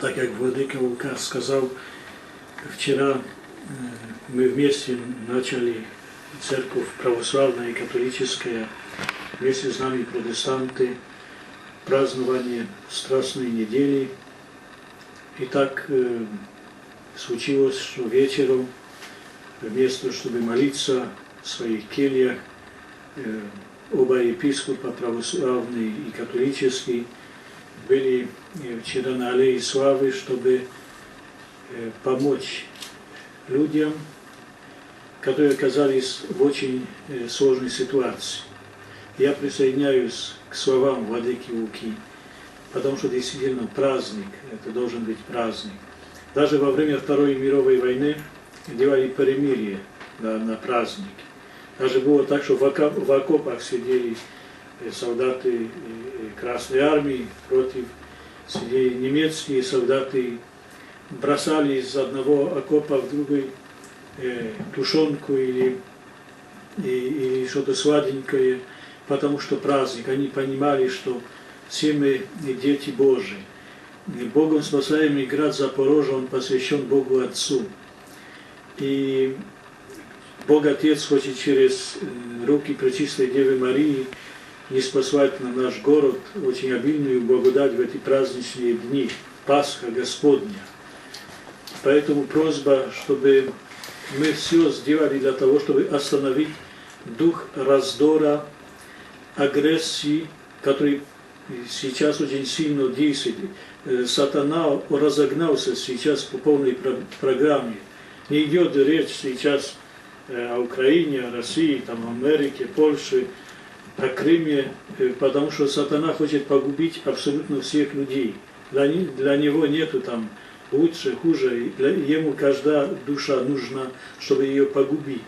Так как Владыка Лука сказал, вчера мы вместе начали церковь православная и католическая, вместе с нами протестанты, празднование Страстной недели. И так э, случилось, что вечером, вместо чтобы молиться в своих кельях, э, оба епископа, православный и католический, были э, вчера на аллее славы, чтобы э, помочь людям, которые оказались в очень э, сложной ситуации. Я присоединяюсь к словам Владыки Луки, потому что действительно праздник, это должен быть праздник. Даже во время Второй мировой войны делали перемирие на, на праздник. Даже было так, что в, окоп, в окопах сидели солдаты Красной Армии против сидели немецкие солдаты, бросали из одного окопа в другой э, тушенку или, и, или что-то сладенькое, потому что праздник. Они понимали, что все мы дети Божии. Богом спасаемый град Запорожье, он посвящен Богу Отцу. И Бог Отец хочет через руки Пречистой Девы Марии не спасать на наш город очень обильную благодать в эти праздничные дни, Пасха Господня. Поэтому просьба, чтобы мы все сделали для того, чтобы остановить дух раздора, агрессии, который сейчас очень сильно действует. Сатана разогнался сейчас по полной программе. Не идет речь сейчас о Украине, о России, там, Америке, Польше, о Крыме, потому что сатана хочет погубить абсолютно всех людей. Для, для него нету там лучше, хуже. Для, ему каждая душа нужна, чтобы ее погубить.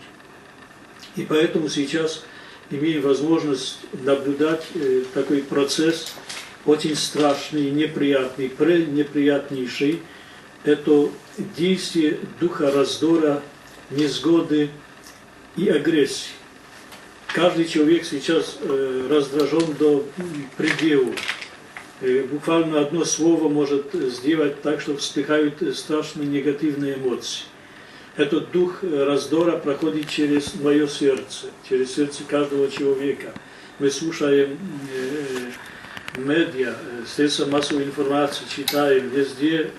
И поэтому сейчас имеем возможность наблюдать э, такой процесс очень страшный, неприятный, пренеприятнейший. Это действие духа раздора, несгоды и агрессии. Каждый человек сейчас э, раздражен до предела. Э, буквально одно слово может сделать так, что вспыхают страшные негативные эмоции. Этот дух раздора проходит через мое сердце, через сердце каждого человека. Мы слушаем э, медиа, средства массовой информации, читаем везде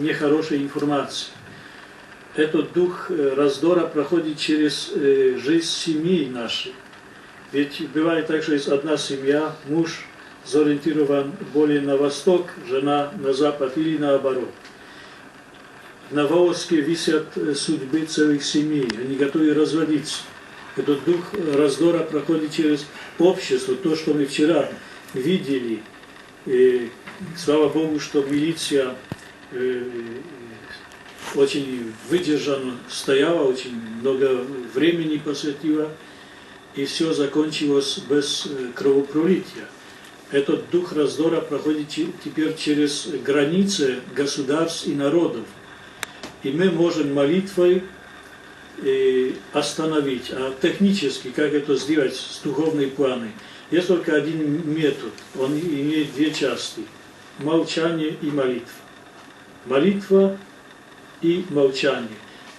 нехорошая информация этот дух раздора проходит через жизнь семьи нашей. Ведь бывает так, что есть одна семья, муж заориентирован более на восток, жена на запад или наоборот. На волоске висят судьбы целых семей, они готовы разводиться. Этот дух раздора проходит через общество, то, что мы вчера видели. И, слава Богу, что милиция очень выдержанно стояла, очень много времени посвятила, и все закончилось без кровопролития. Этот дух раздора проходит теперь через границы государств и народов. И мы можем молитвой остановить. А технически, как это сделать с духовной планы, есть только один метод. Он имеет две части. Молчание и молитва. Молитва и молчание.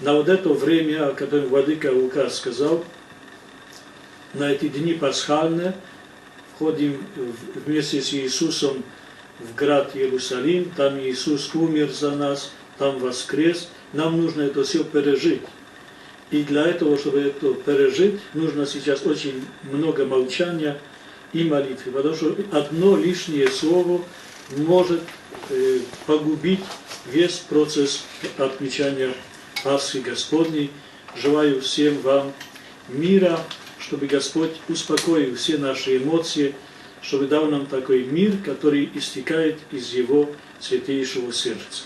На вот это время, о котором Владыка Лука сказал, на эти дни пасхальные, входим вместе с Иисусом в град Иерусалим, там Иисус умер за нас, там воскрес, нам нужно это все пережить. И для этого, чтобы это пережить, нужно сейчас очень много молчания и молитвы, потому что одно лишнее слово может э, погубить весь процесс отмечания Пасхи Господней. Желаю всем вам мира, чтобы Господь успокоил все наши эмоции, чтобы дал нам такой мир, который истекает из Его святейшего сердца.